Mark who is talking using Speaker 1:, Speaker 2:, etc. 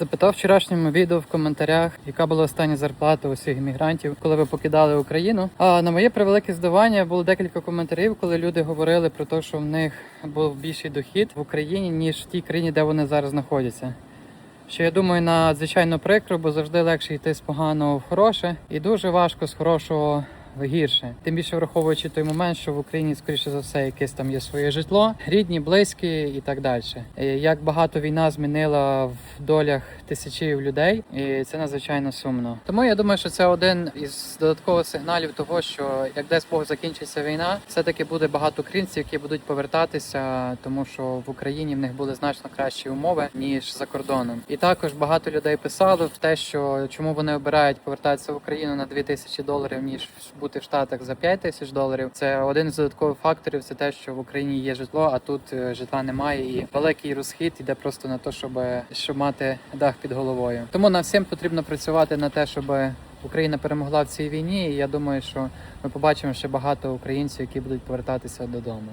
Speaker 1: Запитав вчорашньому відео в коментарях, яка була остання зарплата усіх іммігрантів, коли ви покидали Україну. А на моє превелике здивування було декілька коментарів, коли люди говорили про те, що в них був більший дохід в Україні ніж в тій країні, де вони зараз знаходяться. Що я думаю, надзвичайно прикро, бо завжди легше йти з поганого в хороше, і дуже важко з хорошого гірше. Тим більше враховуючи той момент, що в Україні, скоріше за все, якесь там є своє житло, рідні, близькі і так далі. Як багато війна змінила в долях тисячів людей, і це надзвичайно сумно. Тому я думаю, що це один із додаткових сигналів того, що як десь Бог закінчиться війна, все таки буде багато українців, які будуть повертатися, тому що в Україні в них були значно кращі умови ніж за кордоном. І також багато людей писали в те, що чому вони обирають повертатися в Україну на 2000 доларів, ніж бути в Штатах за 5 тисяч доларів. Це один з додаткових факторів. Це те, що в Україні є житло, а тут е, житла немає, і великий розхід іде просто на те, щоб, щоб мати дах під головою. Тому нам всім потрібно працювати на те, щоб Україна перемогла в цій війні. І я думаю, що ми побачимо ще багато українців, які будуть повертатися додому.